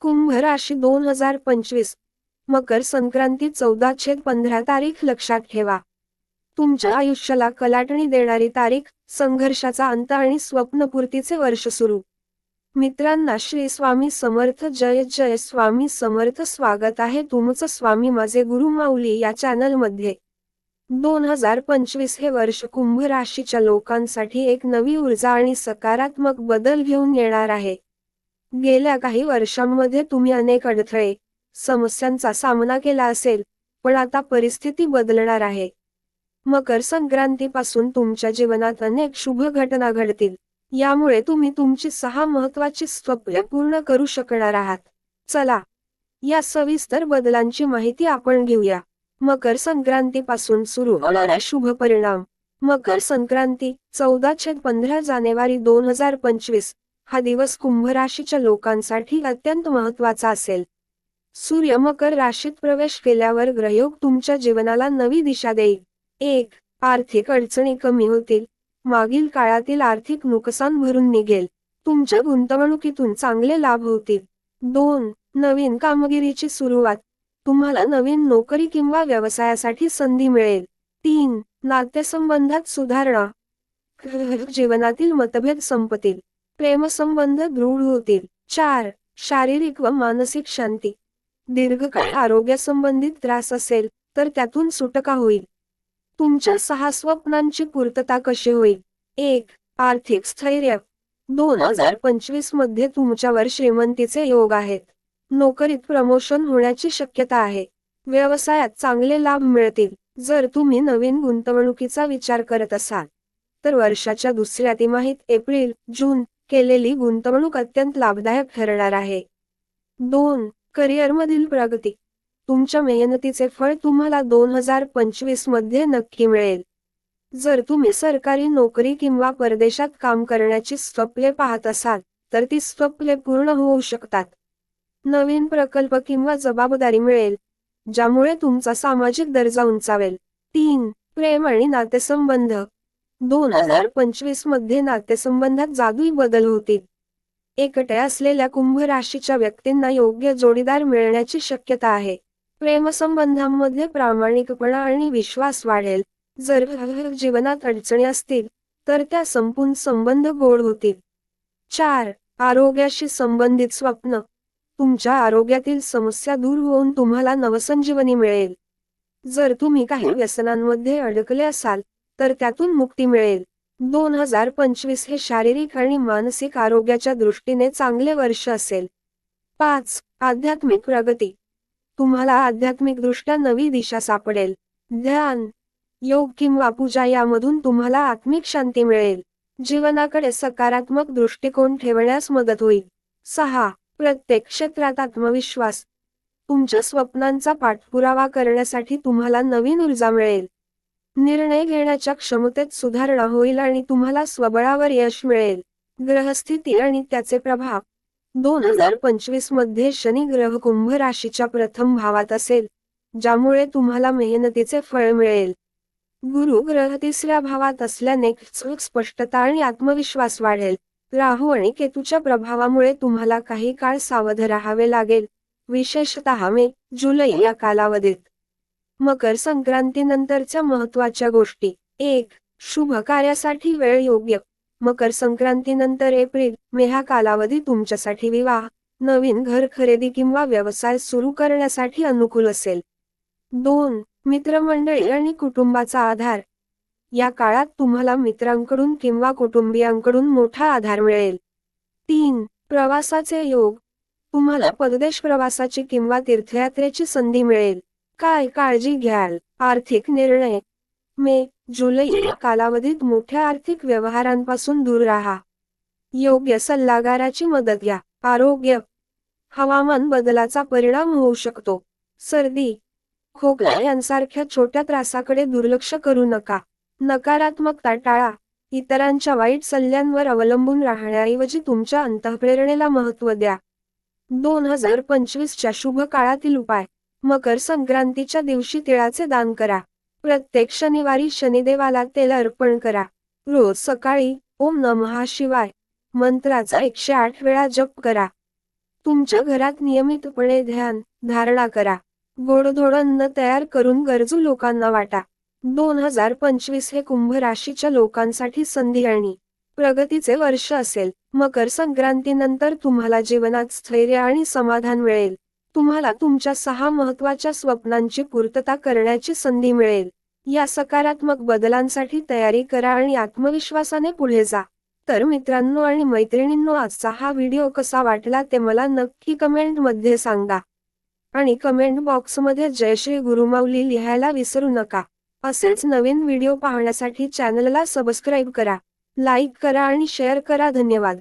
कुंभ राशी दोन हजार पंचवीस. मकर संक्रांती चौदा छेद पंधरा तारीख लक्षात ठेवा. तुमच्या आयुष्याला कलाटणी देणारी तारीख संघर्षाचा अंत आणि स्वप्नपूर्तीचे वर्ष सुरू. मित्रांना श्री स्वामी समर्थ जय जय स्वामी समर्थ स्वागत आहे तुमचं स्वामी माझे गुरु माऊली या चॅनलमध्ये. दोन हजार पंचवीस हे वर्ष कुंभ राशीच्या लोकांसाठी एक नवी ऊर्जा आणि सकारात्मक बदल घेऊन येणार आहे. गेल्या काही वर्षांमध्ये तुम्ही अनेक अडथळे समस्यांचा सामना केला असेल पण आता परिस्थिती बदलणार आहे. मकर संक्रांतीपासून तुमच्या जीवनात अनेक शुभ घटना घडतील यामुळे तुम्ही तुमची सहा महत्वाची स्वप्न पूर्ण करू शकणार आहात. चला या सविस्तर बदलांची माहिती आपण घेऊया. मकर संक्रांतीपासून सुरू होणारा शुभ परिणाम. मकर संक्रांती चौदा छेद पंधरा जानेवारी दोन हजार पंचवीस हा दिवस कुंभ राशीच्या लोकांसाठी अत्यंत महत्त्वाचा असेल. सूर्य मकर राशीत प्रवेश केल्यावर ग्रहयोग तुमच्या जीवनाला नवी दिशा देईल. एक आर्थिक अडचणी कमी होतील. मागील काळातील आर्थिक नुकसान भरून निघेल. तुमच्या गुंतवणुकीतून चांगले लाभ होतील. दोन नवीन कामगिरीची सुरुवात. तुम्हाला नवीन नोकरी किंवा व्यवसायासाठी संधी मिळेल. तीन नातेसंबंधात सुधारणा. जीवनातील मतभेद संपतील. प्रेमसंबंध दृढ होतील. चार शारीरिक व मानसिक शांती. दीर्घकाळ आरोग्यासंबंधित त्रास असेल तर त्यातून सुटका होईल. तुमच्या सहा स्वप्नांची पूर्तता कशी होईल? एक आर्थिक स्थैर्य. दोन हजार पंचवीसमध्ये तुमच्यावर श्रीमंतीचे योग आहेत. नोकरीत प्रमोशन होण्याची शक्यता आहे. व्यवसायात चांगले लाभ मिळतील. जर तुम्ही नवीन गुंतवणुकीचा विचार करत असाल तर वर्षाच्या दुसऱ्या तिमाहीत एप्रिल जून केलेली गुंतवणूक अत्यंत लाभदायक ठरणार आहे. दोन करिअरमधील प्रगती. तुमच्या मेहनतीचे फळ तुम्हाला दोन हजार पंचवीसमध्ये नक्की मिळेल. जर तुम्ही सरकारी नोकरी किंवा परदेशात काम करण्याची स्वप्ने पाहत असाल तर ती स्वप्ने पूर्ण होऊ शकतात. नवीन प्रकल्प किंवा जबाबदारी मिळेल ज्यामुळे तुमचा सामाजिक दर्जा उंचावेल. तीन प्रेम आणि नातेसंबंध. दोन हजार पंचवीसमध्ये नातेसंबंधात जादुई बदल होतील एकट्या असलेल्या कुंभ राशीच्या व्यक्तींना योग्य जोडीदार मिळण्याची शक्यता आहे. प्रेमसंबंधांमध्ये प्रामाणिकपणा आणि विश्वास वाढेल. जर जीवनात अडचणी असतील तर त्या संपून संबंध गोड होतील. चार आरोग्याशी संबंधित स्वप्न. तुमच्या आरोग्यातील समस्या दूर होऊन तुम्हाला नवसंजीवनी मिळेल. जर तुम्ही काही व्यसनांमध्ये अडकले असाल तर त्यातून मुक्ती मिळेल. दोन हजार पंचवीस हे शारीरिक आणि मानसिक आरोग्याच्या दृष्टीने चांगले वर्ष असेल. पाच आध्यात्मिक प्रगती. तुम्हाला आध्यात्मिक दृष्ट्या नवी दिशा सापडेल. ध्यान योग किंवा पूजा यामधून तुम्हाला आत्मिक शांती मिळेल. जीवनाकडे सकारात्मक दृष्टिकोन ठेवण्यास मदत होईल. सहा प्रत्येक क्षेत्रात आत्मविश्वास. तुमच्या स्वप्नांचा पाठपुरावा करण्यासाठी तुम्हाला नवीन ऊर्जा मिळेल. निर्णय घेण्याच्या क्षमतेत सुधारणा होईल आणि तुम्हाला स्वबळावर यश मिळेल. ग्रहस्थिती आणि त्याचे प्रभाव. दोन हजार पंचवीसमध्ये शनी ग्रह कुंभ राशीच्या प्रथम भावात असेल ज्यामुळे तुम्हाला मेहनतीचे फळ मिळेल. गुरु ग्रह तिसऱ्या भावात असल्याने स्पष्टता आणि आत्मविश्वास वाढेल. राहू आणि केतूच्या प्रभावामुळे तुम्हाला काही काळ सावध राहावे लागेल. विशेषतः मे जुलै या कालावधीत. मकर संक्रांतीनंतरच्या महत्त्वाच्या गोष्टी. एक शुभ कार्यासाठी वेळ योग्य. मकर संक्रांतीनंतर एप्रिल मे हा कालावधी तुमच्यासाठी विवाह नवीन घर खरेदी किंवा व्यवसाय सुरू करण्यासाठी अनुकूल असेल. दोन मित्रमंडळी आणि कुटुंबाचा आधार. या काळात तुम्हाला मित्रांकडून किंवा कुटुंबियांकडून मोठा आधार मिळेल. तीन प्रवासाचे योग. तुम्हाला परदेश प्रवासाची किंवा तीर्थयात्रेची संधी मिळेल. काय काळजी घ्याल? आर्थिक निर्णय. मे जुलै या कालावधीत मोठ्या आर्थिक व्यवहारांपासून दूर राहा. योग्य सल्लागाराची मदत घ्या. आरोग्य हवामान बदलाचा परिणाम होऊ शकतो. सर्दी खोकला यांसारख्या छोट्या त्रासाकडे दुर्लक्ष करू नका. नकारात्मकता टाळा. इतरांच्या वाईट सल्ल्यांवर अवलंबून राहण्याऐवजी तुमच्या अंतःप्रेरणेला महत्त्व द्या. दोन हजार पंचवीसच्या शुभ काळातील उपाय. मकर संक्रांतीच्या दिवशी तिळाचे दान करा. प्रत्येक शनिवारी शनिदेवाला तेल अर्पण करा. रोज सकाळी ओम नमहा शिवाय मंत्राचा एकशे आठ वेळा जप करा. तुमच्या घरात नियमितपणे ध्यान धारणा करा. गोडधोड अन्न तयार करून गरजू लोकांना वाटा. दोन हजार पंचवीस हे कुंभ राशीच्या लोकांसाठी संधी आणि प्रगतीचे वर्ष असेल. मकर संक्रांतीनंतर तुम्हाला जीवनात स्थैर्य आणि समाधान मिळेल. तुम्हाला तुमच्या सहा महत्त्वाच्या स्वप्नांची पूर्तता करण्याची संधी मिळेल. या सकारात्मक बदलांसाठी तयारी करा आणि आत्मविश्वासाने पुढे जा. तर मित्रांनो आणि मैत्रिणींनो आजचा हा व्हिडिओ कसा वाटला ते मला नक्की कमेंटमध्ये सांगा. आणि कमेंट बॉक्समध्ये जय श्री गुरुमाऊली लिहायला विसरू नका. असेच नवीन व्हिडिओ पाहण्यासाठी चॅनलला सबस्क्राईब करा. लाईक करा आणि शेअर करा. धन्यवाद.